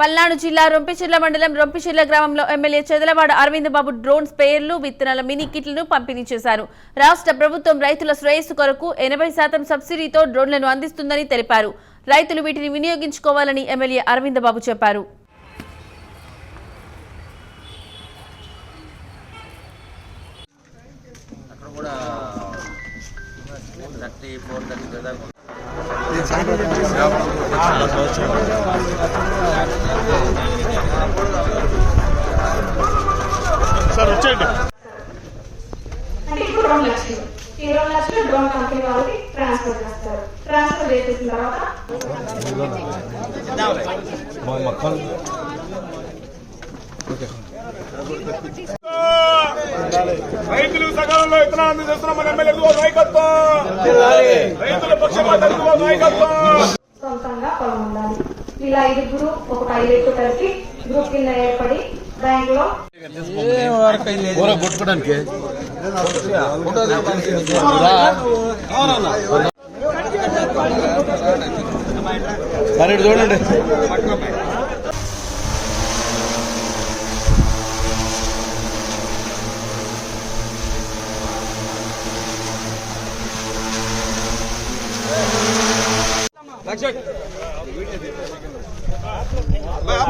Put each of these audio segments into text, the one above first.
పల్నాడు జిల్లా రొంపిచెర్ల మండలం రొంపిచెర్ల గ్రామంలో ఎమ్మెల్యే చెదలవాడ అరవింద్ బాబు డ్రోన్ స్పేయర్లు విత్తనాల మినీ కిట్లను పంపిణీ చేశారు. రాష్ట్ర ప్రభుత్వం రైతుల శ్రేయస్సు కొరకు ఎనభై శాతం సబ్సిడీతో డ్రోన్లను అందిస్తుందని తెలిపారు. రైతులు వీటిని వినియోగించుకోవాలని ఎమ్మెల్యే అరవింద్ బాబు చెప్పారు. అక్కడ కూడా థర్టీ ఫోర్ థర్టీ దాకా సార్ వచ్చేయండి అంటే ఇప్పుడు రెండు లక్షలు ఈ రెండు లక్షలు డ్రోన్ కంపెనీ వాళ్ళకి ట్రాన్స్ఫర్ చేస్తారు. ట్రాన్స్ఫర్ చేసేసిన తర్వాత రైతులు సకాలంలో విత్తనాలు అందజేస్తున్నాం మన ఎమ్మెల్యే నాయకత్వం. రైతుల పక్షపాత నాయకత్వం. సొంతంగా పొలం ఉండాలి. ఇలా ఐదుగురు ఒక పైలట్ కలిసి గ్రూప్ కింద ఏర్పడి బ్యాంక్లో చూడండి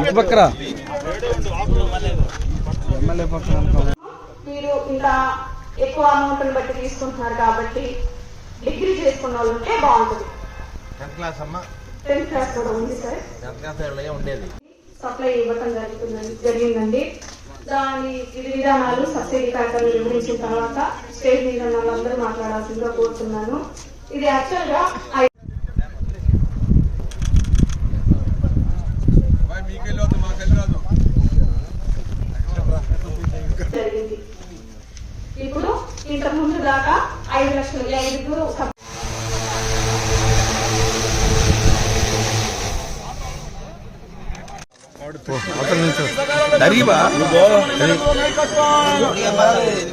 ఇటు పక్కరా? మీరు ఇంకా ఎక్కువ అమౌంట్ బట్టి తీసుకుంటున్నారు కాబట్టి డిగ్రీ చేసుకున్న వాళ్ళు ఉంటే బాగుంటుంది. టెన్త్ క్లాస్ అమ్మ. టెన్త్ క్లాస్ కూడా ఉంది సార్ టెన్త్ క్లాస్ ఏళ్ళే ఉండేది. సప్లై ఇవ్వటం జరుగుతుందండి జరిగిందండి. దాని విధి విధానాలు సబ్సిడీ కార్యక్రమం వివరించిన తర్వాత స్టేట్ మీద వాళ్ళందరూ మాట్లాడాల్సిందిగా కోరుతున్నాను. ఇది యాక్చువల్ ఐదు లక్షలు ఈ ఐదుగురు సబ్- జరిగివా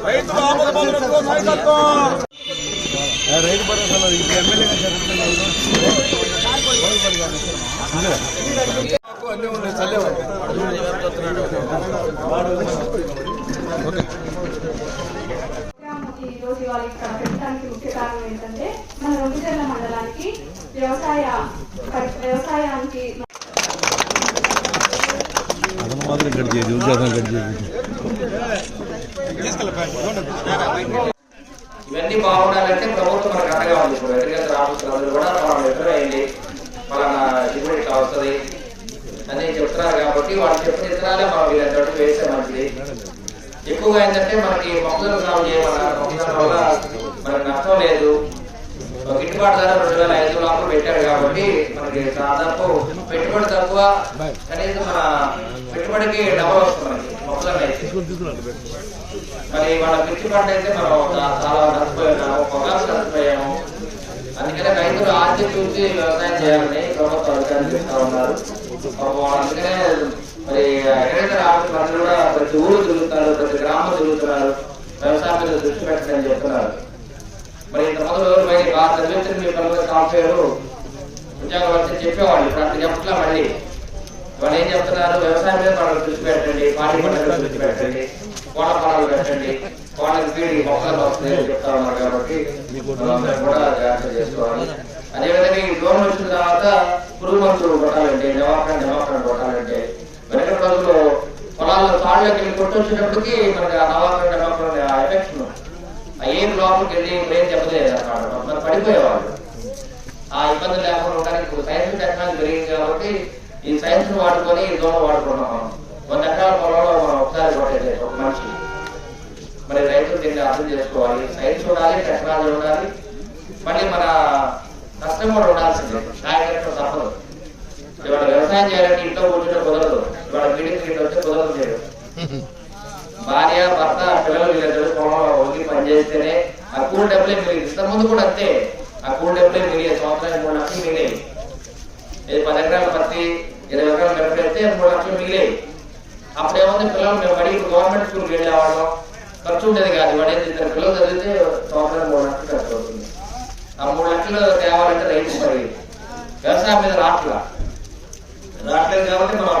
రైతుల ఆపద బాధలకు నాయకత్వం రైతు భరోసాలో ఇప్పుడు ఎమ్మెల్యే ఈ రోజు ఇవాళ ఇక్కడ పెట్టడానికి ముఖ్య కారణం ఏంటంటే మన రొంపిచెర్ల మండలానికి వ్యవసాయ వ్యవసాయానికి ఇవన్నీ బాగుండాలంటే ప్రభుత్వం మనకు అండగా ఉంది. ఇప్పుడు అగ్రికల్చర్ ఆఫీసర్ కూడా మనం లెటర్ అయింది పలానా దిగుబడి కావస్తుంది అని చెప్తున్నారు కాబట్టి వాళ్ళు చెప్పిన ఇతరాలే మనం వీళ్ళంటే వేస్తే మంచిది. ఎక్కువగా ఏంటంటే మనకి మొక్కలు సాగు చేయమన్నారు మొక్కల వల్ల మనకి నష్టం లేదు. ఒక గిట్టుబాటు ధర రెండు వేల ఐదు లోపల పెట్టారు కాబట్టి మనకి దాదాపు పెట్టుబడి తక్కువ కనీసం మన పెట్టుబడికి డబ్బులు వస్తుంది మనకి అయితే. మరి వాళ్ళ మిర్చి పంట అయితే మనం చా- చాలా నష్టపోయాము పొగాకు నష్టపోయాము. అందుకనే రైతులు ఆర్థిక చూసి వ్యవసాయం చేయాలని ప్రభుత్వం అధికారులు చెప్తా ఉన్నారు. అందుకనే మరి అగ్రికల్చర్ ఆఫీసులు అందరూ కూడా ప్రతి ఊరు తిరుగుతున్నారు ప్రతి గ్రామం తిరుగుతున్నారు వ్యవసాయం మీద దృష్టి పెట్టండి అని చెప్తున్నారు. మరి ఇంత మొదలు మరి బాగా చదివించిన మీ పిల్లల సాఫ్ట్వేర్ ఉద్యోగం వచ్చి చెప్పేవాళ్ళు. ఇప్పుడు అట్లా చెప్పట్లా మళ్ళీ. వాళ్ళు ఏం చెప్తున్నారు? వ్యవసాయం మీద మనం దృష్టి పెట్టండి పాడి పంటలు దృష్టి పెట్టండి కోట పొలాలు పెట్టండి కోటకి పీడి మొక్కలు వస్తాయి చెప్తా ఉన్నారు కాబట్టి కూడా జాగ్రత్త చేసుకోవాలి. అదేవిధంగా ఈ డ్రోన్ వచ్చిన తర్వాత పురుగు మందులు కొట్టాలంటే నివారణ నివారణ కొట్టాలంటే వెనక పొలాల్లో తాళ్ళకి వెళ్ళి కొట్టొచ్చేటప్పటికి మనకి ఆ నవాకరణ నివారణ ఆ ఎఫెక్షన్ ఆ ఏం లోపలికి వెళ్ళి ఏం చెప్పలేదు అక్కడ. మనం పడిపోయేవాళ్ళు. ఆ ఇబ్బంది లేకుండా ఉండడానికి ఇప్పుడు సైన్స్ టెక్నాలజీ పెరిగింది కాబట్టి ఈ సైన్స్ వాడుకొని ఈ దూరం వాడుకున్నాం మనం. వంద ఎకరాల పొలంలో మనం ఒకసారి కొట్టేది ఒక మనిషి. మరి రైతులు దీన్ని అర్థం చేసుకోవాలి. సైన్స్ ఉండాలి టెక్నాలజీ ఉండాలి. మళ్ళీ మన కష్టం కూడా ఉండాల్సిందే. కార్యక్రమం తప్పదు. ఇవాళ వ్యవసాయం చేయాలంటే ఇంట్లో భార్య భర్త పిల్లలు వీళ్ళిద్దరు పొలంలో వంగి పనిచేస్తేనే ఆ కూల్ డబ్బులే మిగిలి. ఇంత ముందు కూడా అంతే. ఆ కూల్ డబ్బులే మిగిలి. సంవత్సరానికి మూడు లక్షలు మిగిలేవి ఇది పది ఎకరాల పత్తి ఇరవై ఎకరాలు మిరప పెడితే మూడు లక్షలు మిగిలేవి అప్పుడేముంది పిల్లలు మేము పడి గవర్నమెంట్ స్కూల్కి వెళ్ళేవాళ్ళం ఖర్చు ఉండేది కాదు. వాడు ఇద్దరు పిల్లలు చదివితే సంవత్సరం మూడు లక్షలు ఖర్చు అవుతుంది. ఆ మూడు లక్షలు తేవాలంటే రైతు మరి వ్యవసాయం మీద రాట్లా. రాట్లేదు కాబట్టి మనం